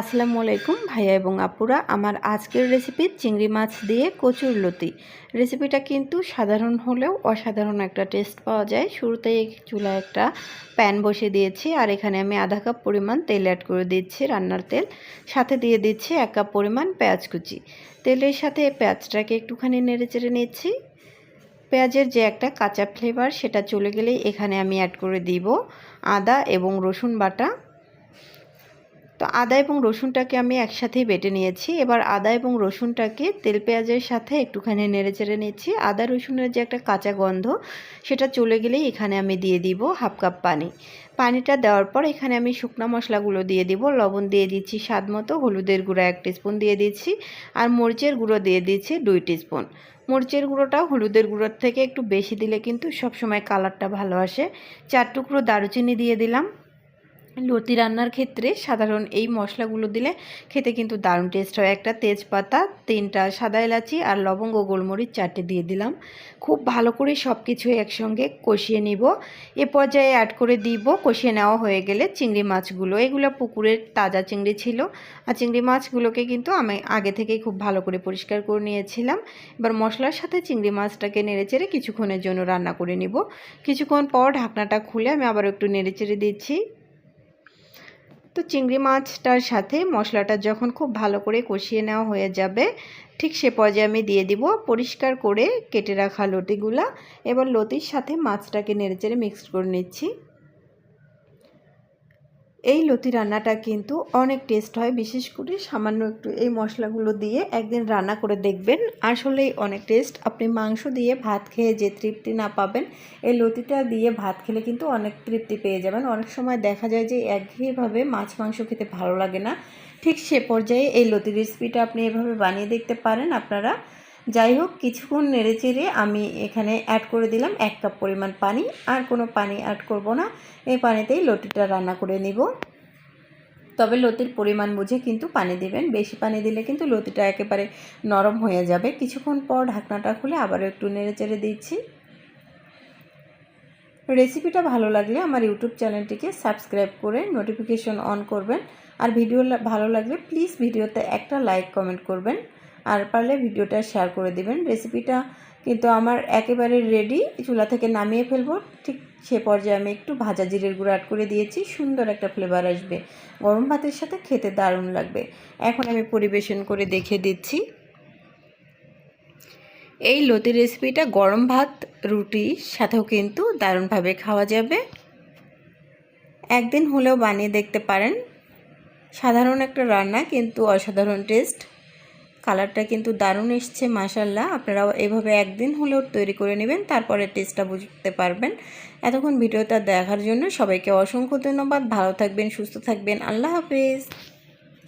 আসসালামু আলাইকুম ভাইয়া এবং আপুরা। আমার আজকের রেসিপি চিংড়ি মাছ দিয়ে কচুর লতি। রেসিপিটা কিন্তু সাধারণ হলেও অসাধারণ একটা টেস্ট পাওয়া যায়। শুরুতেই চুলায় একটা প্যান বসিয়ে দিয়েছি আর এখানে আমি আধা কাপ পরিমাণ তেল অ্যাড করে দিচ্ছি রান্নার তেল। সাথে দিয়ে দিচ্ছি এক কাপ পরিমাণ পেঁয়াজ কুচি। তেলের সাথে পেঁয়াজটাকে একটুখানি নেড়ে চেড়ে নিচ্ছি। পেঁয়াজের যে একটা কাঁচা ফ্লেভার সেটা চলে গেলেই এখানে আমি অ্যাড করে দিব আদা এবং রসুন বাটা। তো আদা এবং রসুনটাকে আমি একসাথেই বেটে নিয়েছি। এবার আদা এবং রসুনটাকে তেল পেঁয়াজের সাথে একটুখানি নেড়ে চেড়ে নিচ্ছি। আদা রসুনের যে একটা কাঁচা গন্ধ, সেটা চলে গেলেই এখানে আমি দিয়ে দিব হাফ কাপ পানি। পানিটা দেওয়ার পর এখানে আমি শুকনো মশলাগুলো দিয়ে দিব। লবণ দিয়ে দিচ্ছি স্বাদ মতো, হলুদের গুঁড়ো এক স্পুন দিয়ে দিচ্ছি আর মরিচের গুঁড়ো দিয়ে দিচ্ছি দুই স্পুন মরিচের গুঁড়োটা হলুদের গুঁড়োর থেকে একটু বেশি দিলে কিন্তু সবসময় কালারটা ভালো আসে। চার টুকরো দারুচিনি দিয়ে দিলাম। লতি রান্নার ক্ষেত্রে সাধারণ এই মশলাগুলো দিলে খেতে কিন্তু দারুণ টেস্ট হয়। একটা তেজপাতা, তিনটা সাদা এলাচি আর লবঙ্গ গোলমরিচ চারটে দিয়ে দিলাম। খুব ভালো করে সব কিছু একসঙ্গে কষিয়ে নিব। এ পর্যায়ে অ্যাড করে দিব, কষিয়ে নেওয়া হয়ে গেলে চিংড়ি মাছগুলো। এগুলো পুকুরের তাজা চিংড়ি ছিল। আর চিংড়ি মাছগুলোকে কিন্তু আমি আগে থেকেই খুব ভালো করে পরিষ্কার করে নিয়েছিলাম। এবার মশলার সাথে চিংড়ি মাছটাকে নেড়েচেড়ে কিছুক্ষণের জন্য রান্না করে নিব। কিছুক্ষণ পর ঢাকনাটা খুলে আমি আবার একটু নেড়েচেড়ে দিচ্ছি। তো চিংড়ি মাছটার সাথে মশলাটা যখন খুব ভালো করে কষিয়ে নেওয়া হয়ে যাবে, ঠিক সে পর্যায়ে আমি দিয়ে দিব পরিষ্কার করে কেটে রাখা লতিগুলা। এবার লতির সাথে মাছটাকে নেড়েচেড়ে মিক্সড করে নিচ্ছি। এই লতি রান্নাটা কিন্তু অনেক টেস্ট হয়, বিশেষ করে সামান্য একটু এই মশলাগুলো দিয়ে একদিন রান্না করে দেখবেন। আসলেই অনেক টেস্ট আপনি মাংস দিয়ে ভাত খেয়ে যে তৃপ্তি না পাবেন, এই লতিটা দিয়ে ভাত খেলে কিন্তু অনেক তৃপ্তি পেয়ে যাবেন। অনেক সময় দেখা যায় যে একঘেয়েভাবে মাছ মাংস খেতে ভালো লাগে না। ঠিক সে পর্যায়ে এই লতি রেসিপিটা আপনি এভাবে বানিয়ে দেখতে পারেন আপনারা। যাই হোক, কিছুক্ষণ নেড়ে চেড়ে আমি এখানে অ্যাড করে দিলাম এক কাপ পরিমাণ পানি। আর কোনো পানি অ্যাড করব না। এই পানিতেই লতিটা রান্না করে নিব। তবে লতির পরিমাণ বুঝে কিন্তু পানি দিবেন। বেশি পানি দিলে কিন্তু লতিটা একেবারে নরম হয়ে যাবে। কিছুক্ষণ পর ঢাকনাটা খুলে আবারও একটু নেড়ে চেড়ে দিচ্ছি। রেসিপিটা ভালো লাগলে আমার ইউটিউব চ্যানেলটিকে সাবস্ক্রাইব করে নোটিফিকেশন অন করবেন। আর ভিডিও ভালো লাগলে প্লিজ ভিডিওতে একটা লাইক কমেন্ট করবেন। আর পারলে ভিডিওটা শেয়ার করে দিবেন। রেসিপিটা কিন্তু আমার একেবারে রেডি চুলা থেকে নামিয়ে ফেলব। ঠিক সে পর্যায়ে আমি একটু ভাজা জিরের গুঁড়ো অ্যাড করে দিয়েছি। সুন্দর একটা ফ্লেভার আসবে। গরম ভাতের সাথে খেতে দারুণ লাগবে। এখন আমি পরিবেশন করে দেখে দিচ্ছি। এই লতি রেসিপিটা গরম ভাত রুটির সাথেও কিন্তু দারুণভাবে খাওয়া যাবে। একদিন হলেও বানিয়ে দেখতে পারেন। সাধারণ একটা রান্না, কিন্তু অসাধারণ টেস্ট কালারটা কিন্তু দারুণ এসছে মাসাল্লাহ আপনারাও এভাবে একদিন হলেও তৈরি করে নেবেন, তারপরে টেস্টটা বুঝতে পারবেন। এতক্ষণ ভিডিওটা দেখার জন্য সবাইকে অসংখ্য ধন্যবাদ। ভালো থাকবেন, সুস্থ থাকবেন। আল্লাহ হাফেজ।